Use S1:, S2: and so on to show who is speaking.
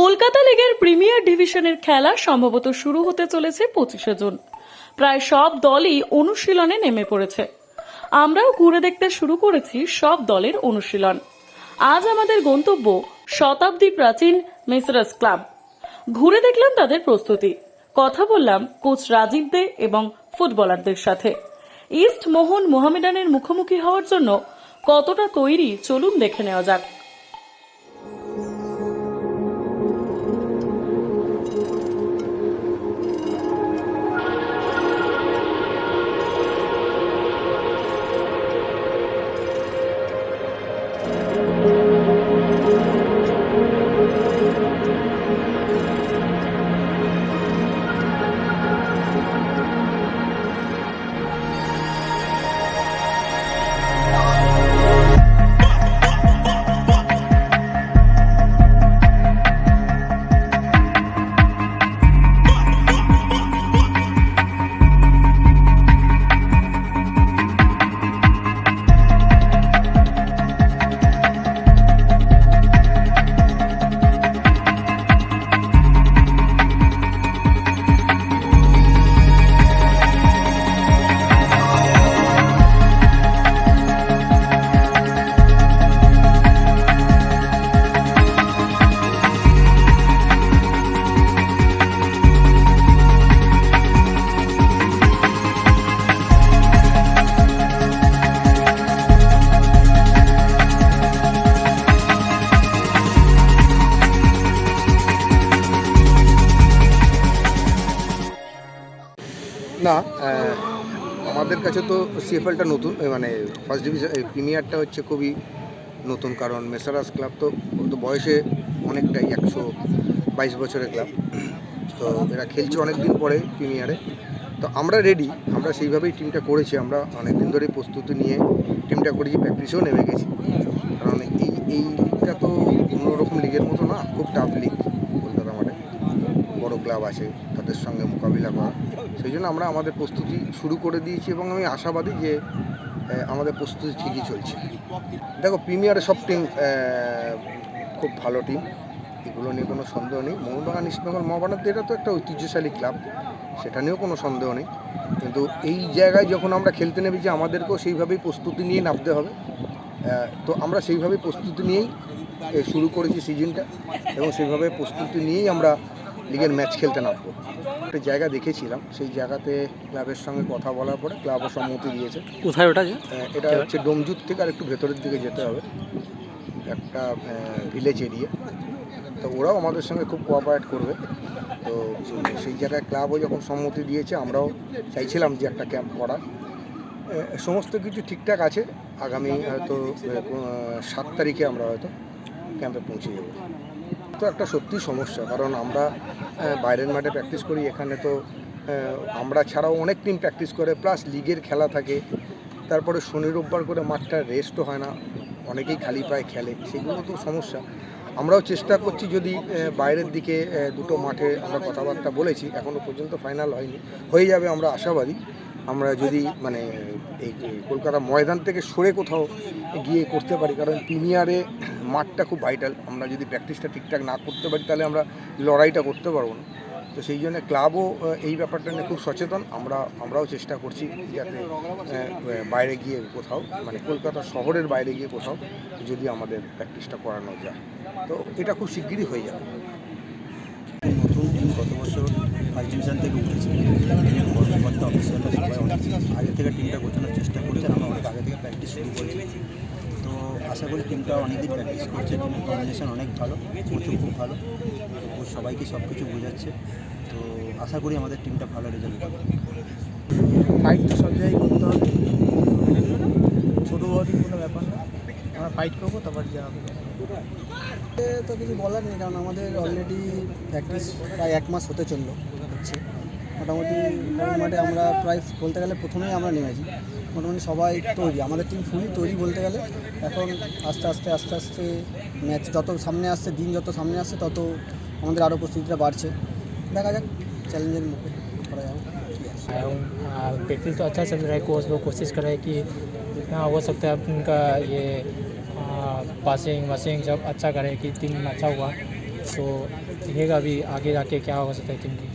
S1: কলকাতা লিগের প্রিমিয়ার ডিভিশনের খেলা সম্ভবত শুরু হতে চলেছে পঁচিশে জুন। প্রায় সব দলই অনুশীলনে নেমে পড়েছে। আমরাও ঘুরে দেখতে শুরু করেছি সব দলের অনুশীলন। আজ আমাদের গন্তব্য শতাব্দী প্রাচীন মেসরাস ক্লাব। ঘুরে দেখলাম তাদের প্রস্তুতি। কথা বললাম কোচ রাজীব দে এবং ফুটবলারদের সাথে। ইস্ট মোহন মোহামেডানের মুখোমুখি হওয়ার জন্য কতটা তৈরি চলুন দেখে নেওয়া যাক।
S2: না আমাদের কাছে তো সিএফএলটা নতুন মানে ফার্স্ট ডিভিশন প্রিমিয়ারটা হচ্ছে খুবই নতুন, কারণ মেসারাস ক্লাব তো তো বয়সে অনেকটাই, একশো বাইশ বছরের ক্লাব তো এরা খেলছে অনেক দিন পরে প্রিমিয়ারে তো আমরা রেডি আমরা সেইভাবেই টিমটা করেছি, আমরা অনেক দিন ধরেই প্রস্তুতি নিয়ে টিমটা করেছি প্র্যাকটিসেও নেমে গেছি। কারণ এই এই লিগটা তো অন্যরকম লিগের মতো না, খুব টাফ লিগ কলকাতা মাঠে। বড় ক্লাব আছে। তাদের সঙ্গে মোকাবিলা করা। সেই জন্য আমরা আমাদের প্রস্তুতি শুরু করে দিয়েছি এবং আমি আশাবাদী যে আমাদের প্রস্তুতি ঠিকই চলছে। দেখো, প্রিমিয়ারে সব টিম খুব ভালো টিম এগুলো নিয়ে কোনো সন্দেহ নেই। মোহনবাগান, ইস্টবেঙ্গল মহাবানার এটা তো একটা ঐতিহ্যশালী ক্লাব সেটা নিয়েও কোনো সন্দেহ নেই। কিন্তু এই জায়গায় যখন আমরা খেলতে নেমেছি, আমাদেরকেও সেইভাবেই প্রস্তুতি নিয়ে নামতে হবে। তো আমরা সেইভাবেই প্রস্তুতি নিয়েই শুরু করেছি সিজনটা এবং সেইভাবে প্রস্তুতি নিয়েই আমরা লিগের ম্যাচ খেলতে নামবো। একটা জায়গা দেখেছিলাম সেই জায়গাতে ক্লাবের সঙ্গে কথা বলার পরে ক্লাবও সম্মতি দিয়েছে।
S3: কোথায় ওটা
S2: এটা হচ্ছে ডোমজুত থেকে আর একটু ভেতরের দিকে যেতে হবে। একটা ভিলেজ এরিয়া তো ওরাও আমাদের সঙ্গে খুব কোঅপারেট করবে। তো সেই জায়গায় ক্লাবও যখন সম্মতি দিয়েছে আমরাও চাইছিলাম যে একটা ক্যাম্প করার। সমস্ত কিছু ঠিকঠাক আছে। আগামী হয়তো সাত তারিখে আমরা হয়তো ক্যাম্পে পৌঁছে যাব। তো একটা সত্যি সমস্যা, কারণ আমরা বাইরের মাঠে প্র্যাকটিস করি, এখানে তো আমরা ছাড়াও অনেক টিম প্র্যাকটিস করে প্লাস লিগের খেলা থাকে। তারপরে শনি, রোববার করে মাঠটা রেস্টও হয় না, অনেকেই খালি পায়ে খেলে, সেগুলো তো সমস্যা। আমরাও চেষ্টা করছি যদি বাইরের দিকে দুটো মাঠে আমরা কথাবার্তা বলেছি এখনও পর্যন্ত ফাইনাল হয়নি। হয়ে যাবে, আমরা আশাবাদী। আমরা যদি মানে এই কলকাতা ময়দান থেকে সরে কোথাও গিয়ে করতে পারি, কারণ প্রিমিয়ারে মাঠটা খুব ভাইটাল আমরা যদি প্র্যাকটিসটা ঠিকঠাক না করতে পারি, তাহলে আমরা লড়াইটা করতে পারব না। তো সেই জন্য ক্লাবও এই ব্যাপারটা নিয়ে খুব সচেতন। আমরা, আমরাও চেষ্টা করছি যাতে বাইরে গিয়ে কোথাও মানে কলকাতা শহরের বাইরে গিয়ে কোথাও যদি আমাদের প্র্যাকটিসটা করানো যায়। তো এটা খুব শিগগিরই হয়ে যাবে।
S4: নতুন টিম গত বছর ফার্স্ট ডিভিশন থেকে কর্মকর্তা অফিসিয়ালরা সবাই আগে থেকে টিমটা গোছানোর চেষ্টা করছেন আমরা অনেক আগে থেকে প্র্যাকটিস শুরু করেছি। তো আশা করি টিমটা অনেকদিন প্র্যাকটিস করছে টিমের কম্বিনেশন অনেক ভালো কোচও খুব ভালো। ও সবাইকে সব কিছু বোঝাচ্ছে। তো আশা করি আমাদের টিমটা ভালো রেজাল্ট করবে
S5: ফাইট তো সব জায়গায় করতে হবে। ছোটো বড় কোনো ব্যাপার না। আমরা ফাইট করব তারপর যা হবে।
S6: তো কিছু বলার নেই কারণ আমাদের অলরেডি প্র্যাকটিস প্রায় এক মাস হতে চলল। মোটামুটি ওই মাঠে আমরা প্রায় বলতে গেলে প্রথমেই আমরা নেমেছি মোটামুটি সবাই তৈরি আমাদের টিম ফুলই তৈরি বলতে গেলে এখন আস্তে আস্তে আস্তে আস্তে ম্যাচ যত সামনে আসছে দিন যত সামনে আসছে তত আমাদের আরও প্রস্তুতিটা বাড়ছে দেখা যাক চ্যালেঞ্জের মুখে করা যাবে
S5: प्रैक्टिस तो अच्छा चल रहा है कोच लोग कोशिश कर रहे हैं कि जितना हो सकता है उनका ये पासिंग वासिंग सब अच्छा करे कि टीम अच्छा हुआ सो दिखेगा अभी आगे जाके क्या होगा सकता है टीम की